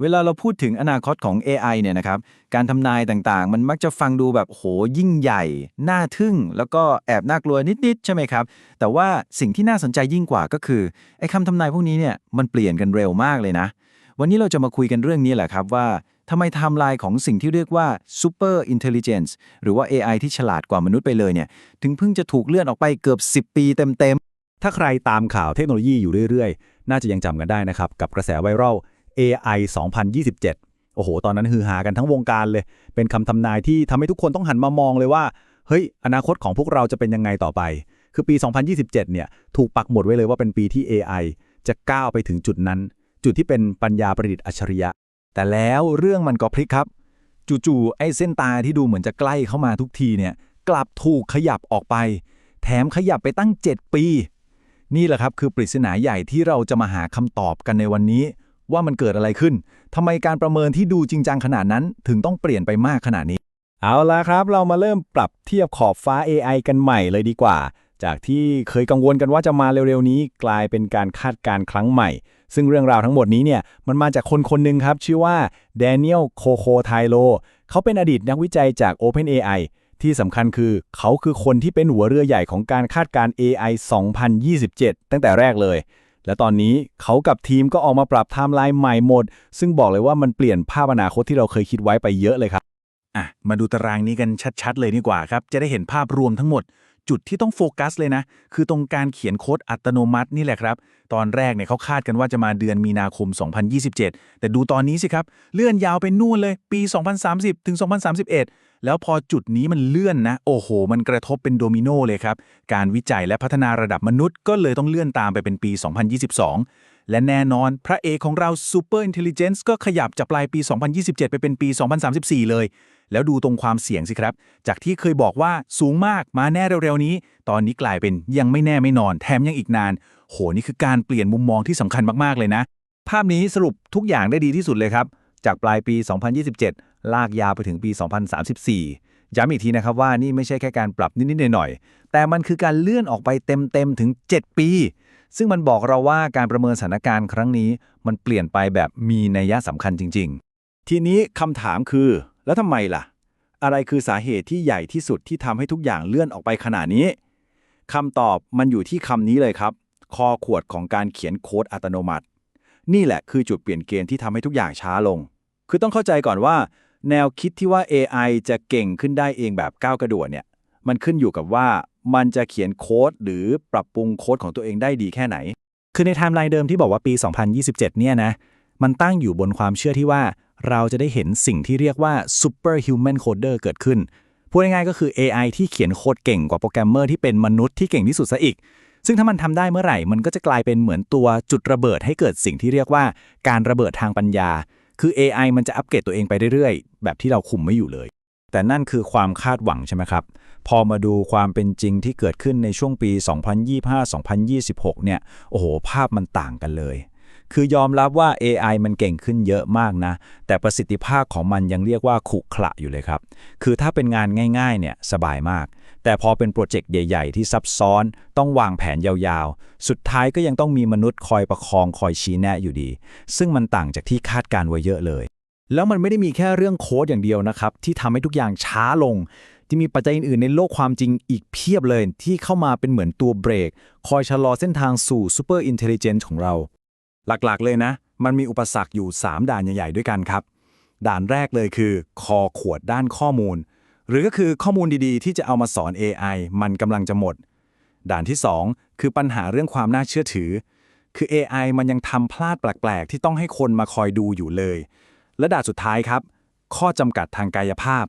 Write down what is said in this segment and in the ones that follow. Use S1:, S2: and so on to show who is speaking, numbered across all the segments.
S1: เวลาเราพูดถึงอนาคตของ AI เนี่ยนะครับ การทำนายต่างๆ มันมักจะฟังดูแบบโหยิ่งใหญ่ น่าทึ่ง แล้วก็แอบน่ากลัวนิด ๆ ใช่ไหมครับ แต่ว่าสิ่งที่น่าสนใจยิ่งกว่าก็คือ ไอ้คำทำนายพวกนี้เนี่ย มันเปลี่ยนกันเร็วมากเลยนะ วันนี้เราจะมาคุยกันเรื่องนี้แหละครับว่าทำไมไทม์ไลน์ของสิ่งที่เรียกว่า super intelligence หรือว่า AI ที่ฉลาดกว่ามนุษย์ไปเลยเนี่ย ถึงเพิ่งจะถูกเลื่อนออกไปเกือบ 10 ปีเต็ม ๆ
S2: ถ้าใครตามข่าวเทคโนโลยีอยู่เรื่อย ๆ น่าจะยังจำกันได้นะครับกับกระแสไวรัล AI 2027 โอ้โห ตอนนั้นฮือฮากันทั้งวงการเลย เป็นคำทำนายที่ทำให้ทุกคนต้องหันมามองเลยว่า เฮ้ย อนาคตของพวกเราจะเป็นยังไงต่อไป คือปี 2027 เนี่ยถูกปักหมุดไว้เลยว่าเป็นปีที่ AI จะก้าวไปถึงจุดนั้น จุดที่เป็นปัญญาประดิษฐ์อัจฉริยะ
S1: แต่แล้วเรื่องมันก็พลิกครับจู่ๆไอ้เส้นตาที่ดูเหมือนจะใกล้เข้ามาทุกทีเนี่ยกลับถูกขยับออกไป แถมขยับไปตั้ง 7 ปี นี่แหละครับคือปริศนาใหญ่ที่เราจะมาหาคำตอบกันในวันนี้ ว่ามันเกิดอะไรขึ้นทำไมการประเมินที่ดูจริงจังขนาดนั้น ถึงต้องเปลี่ยนไปมากขนาดนี้
S2: เอาละครับ เรามาเริ่มปรับเทียบขอบฟ้า AI กันใหม่เลยดีกว่า จากที่เคยกังวลกันว่าจะมาเร็วๆนี้ กลายเป็นการคาดการณ์ครั้งใหม่ ซึ่งเรื่องราวทั้งหมดนี้เนี่ยมันมาจากคนคนหนึ่งครับ ชื่อว่าแดเนียลโคโคไทโลเขาเป็นอดีตนักวิจัยจาก OpenAI ที่สำคัญคือเขาคือคนที่เป็นหัวเรือใหญ่ของการคาดการณ์ AI 2027 ตั้งแต่แรกเลย และตอนนี้เขากับทีมก็ออกมาปรับไทม์ไลน์ใหม่หมด ซึ่งบอกเลยว่ามันเปลี่ยนภาพอนาคตที่เราเคยคิดไว้ไปเยอะเลยครับ
S1: อะ มาดูตารางนี้กันชัด ๆ เลยดีกว่าครับ จะได้เห็นภาพรวมทั้งหมด จุดที่ต้องโฟกัสเลยนะ คือตรงการเขียนโค้ดอัตโนมัตินี่แหละครับ ตอนแรกเนี่ยเขาคาดกันว่าจะมาเดือนมีนาคม 2027 แต่ดูตอนนี้สิครับ เลื่อนยาวไปนู่นเลยปี 2030 ถึง 2031 แล้วพอจุดนี้มันเลื่อนนะ โอ้โห มันกระทบเป็นโดมิโนเลยครับ การวิจัยและพัฒนาระดับมนุษย์ก็เลยต้องเลื่อนตามไปเป็นปี 2022และแน่นอนพระเอกของเรา Super Intelligence ก็ขยับจากปลายปี 2027 ไปเป็นปี 2034 เลย แล้วดูตรงความเสี่ยงสิครับ จากที่เคยบอกว่าสูงมากมาแน่เร็วๆนี้ ตอนนี้กลายเป็นยังไม่แน่ไม่นอน แถมยังอีกนาน โหนี่คือการเปลี่ยนมุมมองที่สำคัญมากๆเลยนะ ภาพนี้สรุปทุกอย่างได้ดีที่สุดเลยครับ จากปลายปี 2027 ลากยาวไปถึงปี 2034 ย้ำอีกทีนะครับว่านี่ไม่ใช่แค่การปรับนิดๆหน่อยๆแต่มันคือการเลื่อนออกไปเต็มๆถึง 7 ปี ซึ่งมันบอกเราว่าการประเมินสถานการณ์ครั้งนี้ มันเปลี่ยนไปแบบมีนัยยะสำคัญจริง ๆ
S2: ทีนี้คำถามคือ แล้วทำไมล่ะ อะไรคือสาเหตุที่ใหญ่ที่สุดที่ทำให้ทุกอย่างเลื่อนออกไปขนาดนี้คำตอบมันอยู่ที่คำนี้เลยครับ คอขวดของการเขียนโค้ดอัตโนมัติ นี่แหละคือจุดเปลี่ยนเกณฑ์ที่ทำให้ทุกอย่างช้าลง คือต้องเข้าใจก่อนว่า แนวคิดที่ว่า AI จะเก่งขึ้นได้เองแบบก้าวกระโดดเนี่ย มันขึ้นอยู่กับว่ามันจะเขียนโค้ดหรือปรับปรุงโค้ดของตัวเองได้ดีแค่ไหน คือในไทม์ไลน์เดิมที่บอกว่าปี 2027 เนี่ยนะ มันตั้งอยู่บนความเชื่อที่ว่า เราจะได้เห็นสิ่งที่เรียกว่า super human coder เกิดขึ้น พูดง่ายๆก็คือ AI ที่เขียนโค้ดเก่งกว่าโปรแกรมเมอร์ที่เป็นมนุษย์ที่เก่งที่สุดซะอีก ซึ่งถ้ามันทำได้เมื่อไหร่ มันก็จะกลายเป็นเหมือนตัวจุดระเบิดให้เกิดสิ่งที่เรียกว่าการระเบิดทางปัญญา คือ AI มันจะอัปเกรดตัวเองไปเรื่อยๆ แบบที่เราคุมไม่อยู่เลย แต่นั่นคือความคาดหวังใช่ไหมครับ พอมาดูความเป็นจริงที่เกิดขึ้นในช่วงปี 2025-2026 เนี่ย โอ้โห ภาพมันต่างกันเลย คือยอมรับว่า AI มันเก่งขึ้นเยอะมากนะ แต่ประสิทธิภาพของมันยังเรียกว่าขรุขระอยู่เลยครับ คือถ้าเป็นงานง่ายๆเนี่ยสบายมาก แต่พอเป็นโปรเจกต์ใหญ่ ๆ ที่ซับซ้อนต้องวางแผนยาวๆ สุดท้ายก็ยังต้องมีมนุษย์คอยประคองคอยชี้แนะอยู่ดี ซึ่งมันต่างจากที่คาดการไว้เยอะเลย แล้วมันไม่ได้มีแค่เรื่องโค้ดอย่างเดียวนะครับที่ทำให้ทุกอย่างช้าลงจะมีปัจจัยอื่นๆ ในโลกความจริงอีกเพียบเลยที่เข้ามาเป็นเหมือนตัวเบรก คอยชะลอเส้นทางสู่ซูเปอร์อินเทลเจนซ์ของเรา หลักๆ เลยนะ มันมีอุปสรรคอยู่ 3 ด่านใหญ่ๆด้วยกันครับ ด่านแรกเลยคือ คอขวดด้านข้อมูล หรือก็คือข้อมูลดีๆ ที่จะเอามาสอน AI มันกำลังจะหมด ด่านที่ 2 คือปัญหาเรื่องความน่าเชื่อถือ คือ AI มันยังทำพลาดแปลก ๆ ที่ต้องให้คนมาคอยดูอยู่เลย และด่านสุดท้ายครับ ข้อจำกัดทางกายภาพ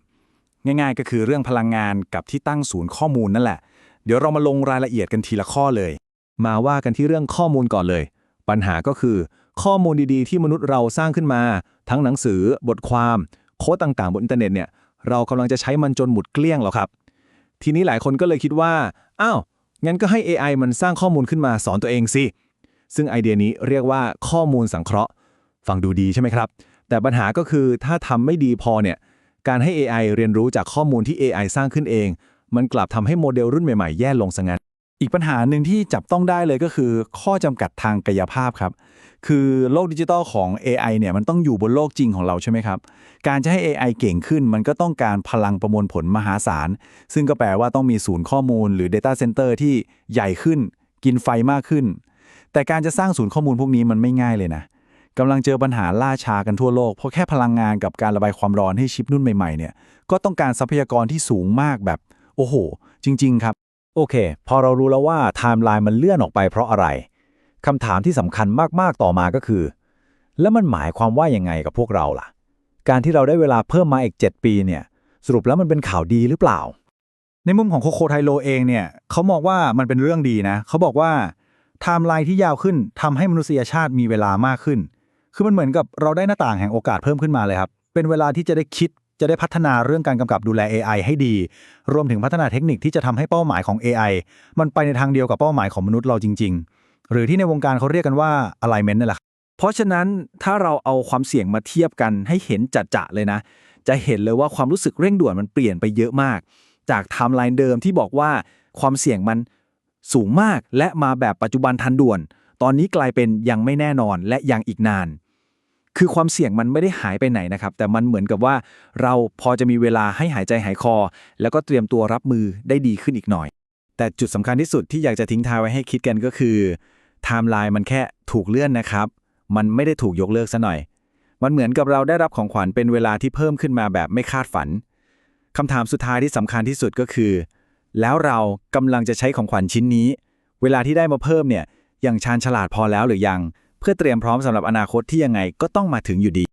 S2: ง่ายๆ ก็คือเรื่องพลังงานกับที่ตั้งศูนย์ข้อมูลนั่นแหละ เดี๋ยวเรามาลงรายละเอียดกันทีละข้อเลย มาว่ากันที่เรื่องข้อมูลก่อนเลย ปัญหาก็คือ ข้อมูลดีๆ ที่มนุษย์เราสร้างขึ้นมา ทั้งหนังสือบทความ โค้ดต่างๆ บนอินเทอร์เน็ตเนี่ยเรากำลังจะใช้มันจนหมดเกลี้ยงแล้วครับ ทีนี้หลายคนก็เลยคิดว่าอ้าวงั้นก็ให้ AI มันสร้างข้อมูลขึ้นมาสอนตัวเองสิซึ่งไอเดียนี้เรียกว่าข้อมูลสังเคราะห์ ฟังดูดีใช่ไหมครับ แต่ปัญหาก็คือถ้าทำไม่ดีพอเนี่ยการให้ AI เรียนรู้จากข้อมูลที่ AI สร้างขึ้นเอง มันกลับทำให้โมเดลรุ่นใหม่ๆ แย่ลงซะงั้น อีกปัญหาหนึ่งที่จับต้องได้เลยก็คือ ข้อจำกัดทางกายภาพครับ
S1: คือโลกดิจิตอลของ AI เนี่ยมันต้องอยู่บนโลกจริงของเราใช่ไหมครับ การจะให้ AI เก่งขึ้นมันก็ต้องการพลังประมวลผลมหาศาล ซึ่งก็แปลว่าต้องมีศูนย์ข้อมูลหรือ Data Center ที่ใหญ่ขึ้น กินไฟมากขึ้น แต่การจะสร้างศูนย์ข้อมูลพวกนี้มันไม่ง่ายเลยนะกำลังเจอปัญหาล่าช้ากันทั่วโลก เพราะแค่พลังงานกับการระบายความร้อนให้ชิปรุ่นใหม่ๆเนี่ยก็ต้องการทรัพยากรที่สูงมากแบบโอ้โห จริง ๆ ครับ
S2: โอเค พอเรารู้แล้วว่าไทม์ไลน์มันเลื่อนออกไปเพราะอะไรคำถามที่สำคัญมาก ๆ ต่อมาก็คือ แล้วมันหมายความว่ายังไงกับพวกเราล่ะ การที่เราได้เวลาเพิ่มมาอีก 7 ปีเนี่ย สรุปแล้วมันเป็นข่าวดีหรือเปล่า
S1: ในมุมของโคโคไทโรเองเนี่ยเขามองว่ามันเป็นเรื่องดีนะ เขาบอกว่าไทม์ไลน์ที่ยาวขึ้นทำให้มนุษยชาติมีเวลามากขึ้น คือมันเหมือนกับเราได้หน้าต่างแห่งโอกาสเพิ่มขึ้นมาเลยครับ เป็นเวลาที่จะได้คิด จะได้พัฒนาเรื่องการกำกับดูแล AI ให้ดี รวมถึงพัฒนาเทคนิคที่จะทำให้เป้าหมายของ AI มันไปในทางเดียวกับเป้าหมายของมนุษย์เราจริง ๆ หรือที่ในวงการเขาเรียกกันว่า alignment นั่นแหละ
S2: เพราะฉะนั้นถ้าเราเอาความเสี่ยงมาเทียบกันให้เห็นจัดๆเลยนะ จะเห็นเลยว่าความรู้สึกเร่งด่วนมันเปลี่ยนไปเยอะมาก จากไทม์ไลน์เดิมที่บอกว่าความเสี่ยงมันสูงมากและมาแบบปัจจุบันทันด่วน ตอนนี้กลายเป็นยังไม่แน่นอนและยังอีกนาน คือความเสี่ยงมันไม่ได้หายไปไหนนะครับ แต่มันเหมือนกับว่าเราพอจะมีเวลาให้หายใจหายคอ แล้วก็เตรียมตัวรับมือได้ดีขึ้นอีกหน่อย แต่จุดสำคัญที่สุดที่อยากจะทิ้งท้ายไว้ให้คิดกันก็คือไทม์ไลน์มันแค่ถูกเลื่อนนะครับ มันไม่ได้ถูกยกเลิกซะหน่อย มันเหมือนกับเราได้รับของขวัญเป็นเวลาที่เพิ่มขึ้นมาแบบไม่คาดฝันคำถามสุดท้ายที่สำคัญที่สุดก็คือ แล้วเรากำลังจะใช้ของขวัญชิ้นนี้ เวลาที่ได้มาเพิ่มเนี่ยอยังชาญฉลาดพอแล้วหรือยัง เพื่อเตรียมพร้อมสำหรับอนาคตที่ยังไงก็ต้องมาถึงอยู่ดี